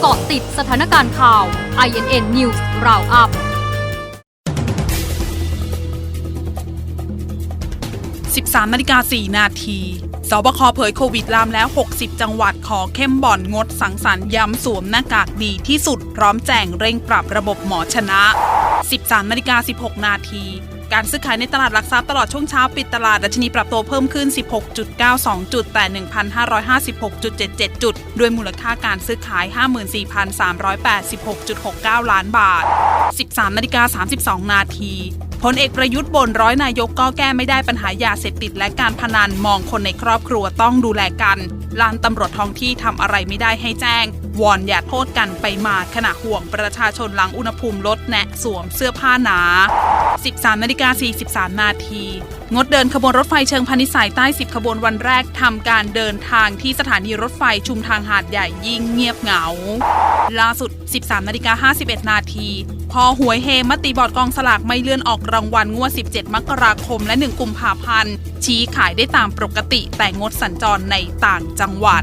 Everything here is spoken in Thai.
เกาะติดสถานการณ์ข่าว INN News Roundup 13นาฬิกา4นาทีสบคเผยโควิดลามแล้ว 60 จังหวัดขอเข้มบ่อนงดสังสรรค์ย้ำสวมหน้ากากดีที่สุด พร้อมแจงเร่งปรับระบบหมอชนะ 13นาฬิกา16 นาที การซื้อขายในตลาดหลักทรัพย์ตลอดช่วงเช้าปิดตลาดดัชนีปรับตัวเพิ่มขึ้น 16.92 จุดแต่ 1,556.77 จุด ด้วยมูลค่าการซื้อขาย 54,386.69 ล้านบาท 13นาฬิกา32 นาทีพลเอกประยุทธ์บนร้อยนายกก็แก้ไม่ได้ปัญหายาเสพติดและการพนันมองคนในครอบครัวต้องดูแลกันลานตำรวจท้องที่ทำอะไรไม่ได้ให้แจ้ง วอนอย่าโทษกันไปมาขณะห่วงประชาชนหลังอุณหภูมิลดแนะสวมเสื้อผ้าหนา 13นาฬิกา43 นาที งดเดินขบวนรถไฟเชิงพาณิชย์สายใต้ 10 ขบวนวันแรกทำการเดินทางที่สถานีรถไฟชุมทางหาดใหญ่ยิ่งเงียบเหงา ล่าสุด 13นาฬิกา51 นาที พอหวยเฮมติบอร์ดกองสลากไม่เลื่อนออกรางวัลงวด 17 มกราคมและ 1 กุมภาพันธ์ ชี้ขายได้ตามปกติแต่งดสัญจรในต่างจังหวัด